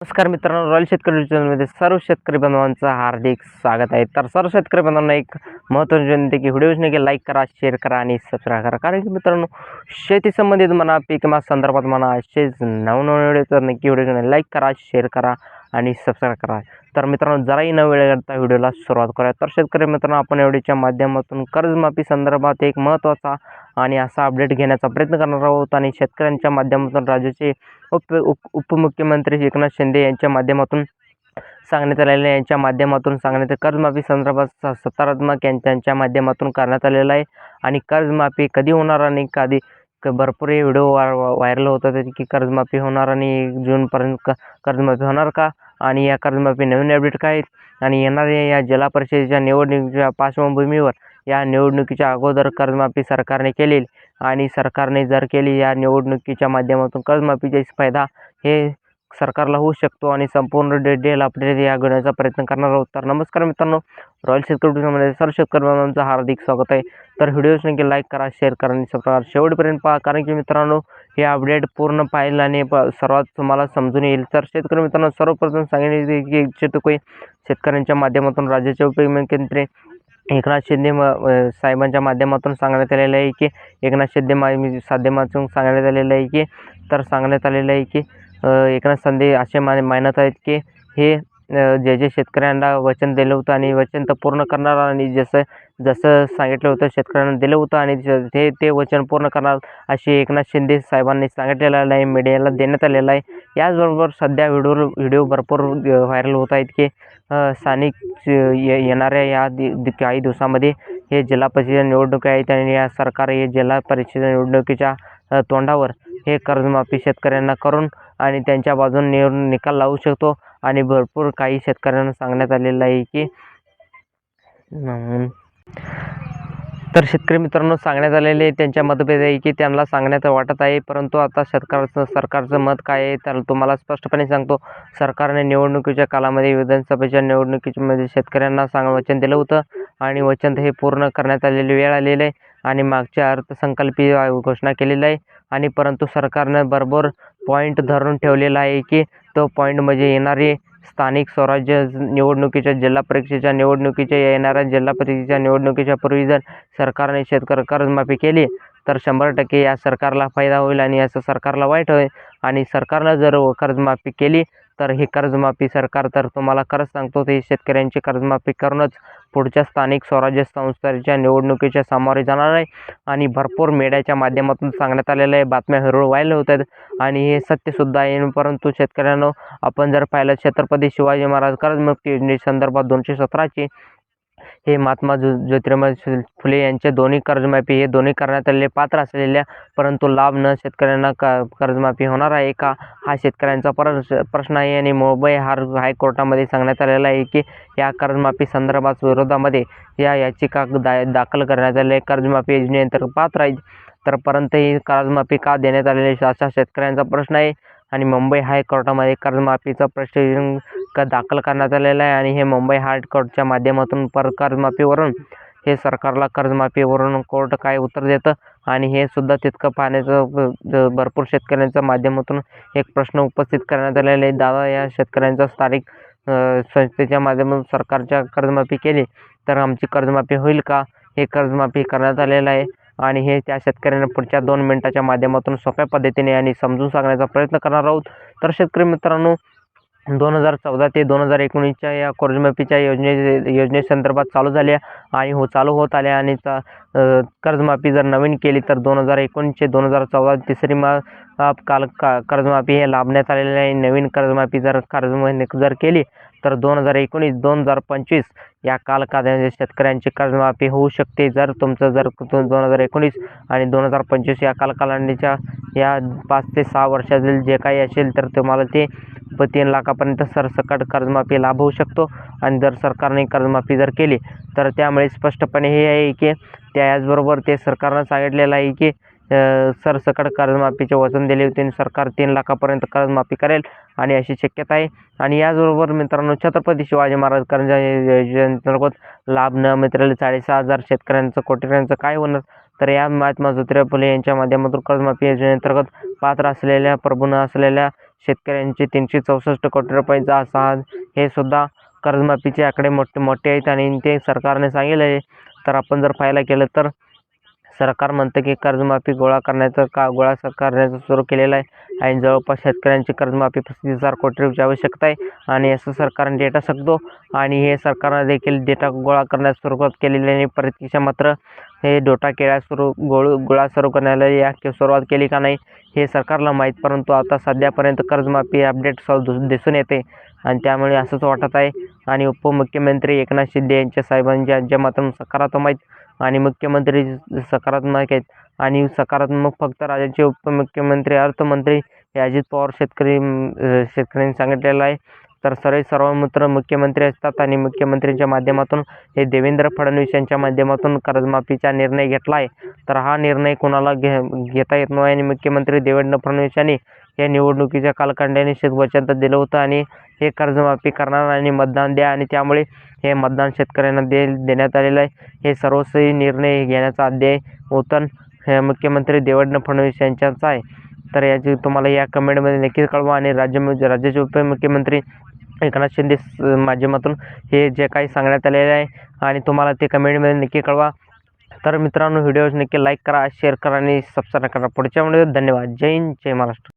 नमस्कार मित्रांनो रॉयल शेतकरी चॅनलमध्ये सर्व शेतकरी बांधवांचं हार्दिक स्वागत आहे. तर सर्व शेतकरी बांधवांना एक महत्त्वाची विनंती की एवढी योजना की लाईक करा शेअर करा आणि सबस्क्राईब करा. कारण की मित्रांनो शेती संबंधित म्हणा पीक संदर्भात म्हणा असेच नवनवीन व्हिडिओ तर नक्की व्हिडिओ लाईक करा शेअर करा. आणि सबस्क्राईब करा. तर मित्रांनो जराही न वेळ करता व्हिडिओला सुरुवात करूया. तर शेतकरी मित्रांनो आपण एवढीच्या माध्यमातून कर्जमाफी संदर्भात एक महत्त्वाचा आणि असा अपडेट घेण्याचा प्रयत्न करणार आहोत. आणि शेतकऱ्यांच्या माध्यमातून राज्याचे उप उप उपमुख्यमंत्री एकनाथ शिंदे यांच्या माध्यमातून सांगण्यात आलेलं आहे. यांच्या माध्यमातून सांगण्यात कर्जमाफी संदर्भात सकारात्मक यांच्या माध्यमातून करण्यात आलेलं आहे. आणि कर्जमाफी कधी होणार आणि कधी भरपूर हे व्हिडिओ वा व्हायरल होत होते की कर्जमाफी होणार आणि एक जूनपर्यंत क कर्जमाफी होणार का? आणि या कर्जमाफी नवीन अपडेट काय आहेत? आणि येणाऱ्या या जिल्हा परिषदेच्या निवडणुकीच्या पार्श्वभूमीवर या निवडणुकीच्या अगोदर कर्जमाफी सरकारने केली आणि सरकारने जर केली या निवडणुकीच्या माध्यमातून कर्जमाफीचा फायदा हे सरकारला होऊ शकतो आणि संपूर्ण डिटेल अपडेट या घेण्याचा प्रयत्न करणार आहोत. तर नमस्कार मित्रांनो रॉयल शेतकरी सर्व शेतकरी बांधवांचं हार्दिक स्वागत आहे. तर व्हिडिओज नक्की लाईक करा शेअर करा आणि सबस्क्राईब शेवटपर्यंत पहा कारण की मित्रांनो हे अपडेट पूर्ण पाहिलं आणि प सर्वात तुम्हाला समजून येईल. तर शेतकरी मित्रांनो सर्वप्रथम सांगण्याची की इच्छितो की शेतकऱ्यांच्या माध्यमातून राज्याचे उपमुख्यमंत्री एकनाथ शिंदे म साहेबांच्या माध्यमातून सांगण्यात आलेलं आहे की एकनाथ शिंदे माध्यमातून सांगण्यात आलेलं आहे की तर सांगण्यात आलेलं आहे की एकनाथ शिंदे असे मा मानत आहेत की हे जे जे शेतकऱ्यांना वचन दिलं होतं आणि वचन तर पूर्ण करणार आणि जसं जसं सांगितलं होतं शेतकऱ्यांना दिलं होतं आणि ते ते वचन पूर्ण करणार अशी एकनाथ शिंदे साहेबांनी सांगितलेलं आहे मीडियाला देण्यात आलेलं आहे. याचबरोबर सध्या व्हिडिओ व्हिडिओ भरपूर व्हायरल होत आहेत की स्थानिक ये येणाऱ्या या दि काही दिवसामध्ये हे जिल्हा परिषद निवडणुका आहेत आणि या सरकार हे जिल्हा परिषद निवडणुकीच्या तोंडावर हे कर्जमाफी शेतकऱ्यांना करून आणि त्यांच्या बाजूने निकाल लावू शकतो. आणि भरपूर काही शेतकऱ्यांना सांगण्यात आलेलं आहे की तर शेतकरी मित्रांनो सांगण्यात आलेले त्यांच्या मतभेद आहे की त्यांना सांगण्यात वाटत आहे. परंतु आता शेतकऱ्याचं सरकारचं मत काय आहे तर तुम्हाला स्पष्टपणे सांगतो. सरकारने निवडणुकीच्या कालामध्ये विधानसभेच्या निवडणुकीमध्ये शेतकऱ्यांना सांग वचन दिलं होतं. आणि वचन हे पूर्ण करण्यात आलेली वेळ आलेली आहे. आणि मागच्या अर्थसंकल्पीय घोषणा केलेली आहे. आणि परंतु सरकारनं बरोबर पॉईंट धरून ठेवलेला आहे की तो पॉईंट म्हणजे येणारी स्थानिक स्वराज्य निवडणुकीच्या जिल्हा परीक्षेच्या निवडणुकीच्या येणाऱ्या जिल्हा परीक्षेच्या निवडणुकीच्या पूर्वी जर सरकारने शेतकरी कर्जमाफी केली तर शंभर टक्के या सरकारला फायदा होईल आणि याचं सरकारला वाईट होईल. आणि सरकारनं जर कर्जमाफी केली तर ही कर्जमाफी सरकार तर तुम्हाला खरंच सांगतो ते शेतकऱ्यांची कर्जमाफी करूनच पुढच्या स्थानिक स्वराज्य संस्थेच्या निवडणुकीच्या सामोरे जाणार आहे. आणि भरपूर मीडियाच्या माध्यमातून सांगण्यात आलेलं आहे बातम्या हरळ व्हायला होत आहेत आणि हे सत्यसुद्धा आहे परंतु शेतकऱ्यांनो आपण जर पाहिलं छत्रपती शिवाजी महाराज कर्जमुक्ती योजनेसंदर्भात दोनशे सतराची हे महात्मा ज्यो ज्योतिराव फुले यांचे दोन्ही कर्जमाफी हे दोन्ही करण्यात आलेले पात्र असलेल्या परंतु लाभ न शेतकऱ्यांना क कर्जमाफी होणार आहे का? हा शेतकऱ्यांचा पर प्रश्न आहे आणि मुंबई हार हायकोर्टामध्ये सांगण्यात आलेला आहे की या कर्जमाफी संदर्भात विरोधामध्ये या याचिका दा दाखल करण्यात आले कर्जमाफी योजनेअंतर्गत पात्र आहे. तर परंतु ही कर्जमाफी का देण्यात आलेली असा शेतकऱ्यांचा प्रश्न आहे. आणि मुंबई हायकोर्टामध्ये कर्जमाफीचा प्रश्न क दाखल करण्यात आलेला आहे आणि हे मुंबई हायकोर्टच्या माध्यमातून पर कर्जमाफीवरून हे सरकारला कर्जमाफीवरून कोर्ट काय उत्तर देतं? आणि हे सुद्धा तितकं पाहण्याचं भरपूर शेतकऱ्यांच्या माध्यमातून एक प्रश्न उपस्थित करण्यात आलेला आहे. दादा या शेतकऱ्यांचा स्थानिक संस्थेच्या माध्यमातून सरकारच्या कर्जमाफी केली तर आमची कर्जमाफी होईल का? हे कर्जमाफी करण्यात आलेलं आहे आणि हे त्या शेतकऱ्यांना पुढच्या दोन मिनटाच्या माध्यमातून सोप्या पद्धतीने आणि समजून सांगण्याचा प्रयत्न करणार आहोत. तर शेतकरी मित्रांनो दोन हजार चौदा ते दोन हजार एकोणीसच्या या कर्जमाफीच्या योजने योजनेसंदर्भात चालू झाल्या आणि हो चालू होत आल्या आणि कर्जमाफी जर नवीन केली तर दोन हजार एकोणीसचे दोन हजार चौदा तिसरी मा काल का कर्जमाफी हे लाभण्यात आलेले आहे. नवीन कर्जमाफी जर कर्ज जर केली तर दोन हजार एकोणीस दोन हजार पंचवीस या कालकालामध्ये शेतकऱ्यांची कर्जमाफी होऊ शकते. जर तुमचं जर दोन हजार एकोणीस आणि दोन हजार पंचवीस या कालकालांडीच्या या पाच ते सहा वर्षातील जे काही असेल तर तुम्हाला ते व तीन लाखापर्यंत सरसकट कर्जमाफी लाभ होऊ शकतो. आणि जर सरकारने कर्जमाफी जर केली तर त्यामुळे स्पष्टपणे हे आहे की त्याचबरोबर ते सरकारनं सांगितलेलं आहे की सरसकट कर्जमाफीचे वचन दिले होते आणि सरकार तीन लाखापर्यंत कर्जमाफी करेल आणि अशी शक्यता आहे. आणि याचबरोबर मित्रांनो छत्रपती शिवाजी महाराज कर्ज योजनेअंतर्गत लाभ न मित्रांनो साडेसहा हजार शेतकऱ्यांचं कोटीऱ्यांचं काय होणार? तर या महात्मा ज्योतिराव फुले यांच्या माध्यमातून कर्जमाफी योजनेअंतर्गत पात्र असलेल्या प्रभून असलेल्या शेतकऱ्यांचे तीनशे चौसष्ट कोटी रुपयांचा असा हे सुद्धा कर्जमाफीचे आकडे मोठे मोठे आहेत आणि ते सरकारने सांगितले आहे. तर आपण जर पाहायला गेलं तर सरकार म्हणतं की कर्जमाफी गोळा करण्याचं का गोळा करण्याचं सुरू केलेलं आहे. आणि जवळपास शेतकऱ्यांची कर्जमाफी पस्तीस हजार कोटी रुपयाची आवश्यकता आहे. आणि असं सरकारने डेटा सांगतो आणि हे सरकारनं देखील डेटा गोळा करण्यास सुरुवात केलेली आहे. प्रत्यक्ष मात्र हे डोटा केळ्या सुरू गोळ गोळा सुरू करण्याला या सुरुवात केली का नाही हे सरकारला माहीत. परंतु आता सध्यापर्यंत कर्जमाफी अपडेट स दिसून येते. आणि त्यामुळे असंच वाटत आहे. आणि उपमुख्यमंत्री एकनाथ शिंदे यांच्या साहेबांच्या यांच्या मात्र सकारात्मक आहेत आणि मुख्यमंत्री सकारात्मक आहेत. आणि सकारात्मक फक्त राज्याचे उपमुख्यमंत्री अर्थमंत्री हे अजित पवार शेतकरी शेतकऱ्यांनी सांगितलेलं आहे. तर सर्व सर्वमात्र मुख्यमंत्री असतात आणि मुख्यमंत्र्यांच्या माध्यमातून हे देवेंद्र फडणवीस यांच्या माध्यमातून कर्जमाफीचा निर्णय घेतला आहे. तर हा निर्णय कोणाला घे घेता येत नाही आणि मुख्यमंत्री देवेंद्र फडणवीस यांनी या निवडणुकीच्या कालखंडाने वचन दिलं होतं आणि हे कर्जमाफी करणार आणि मतदान द्या आणि त्यामुळे हे मतदान शेतकऱ्यांना दे देण्यात आलेलं आहे. हे सर्वस्वी निर्णय घेण्याचा अध्याय ओतन हे मुख्यमंत्री देवेंद्र फडणवीस यांच्याचा आहे. तर याची तुम्हाला या कमेंटमध्ये नक्कीच कळवा आणि राज्य राज्याचे उपमुख्यमंत्री एकनाथ शिंदे माध्यमातून हे जे काही सांगण्यात आलेले आहे आणि तुम्हाला ते कमेंटमध्ये नक्की कळवा. तर मित्रांनो व्हिडिओ नक्की लाईक करा शेअर करा आणि सबस्क्राईब करा. पुढच्या व्हिडिओ धन्यवाद. जय हिंद जय महाराष्ट्र.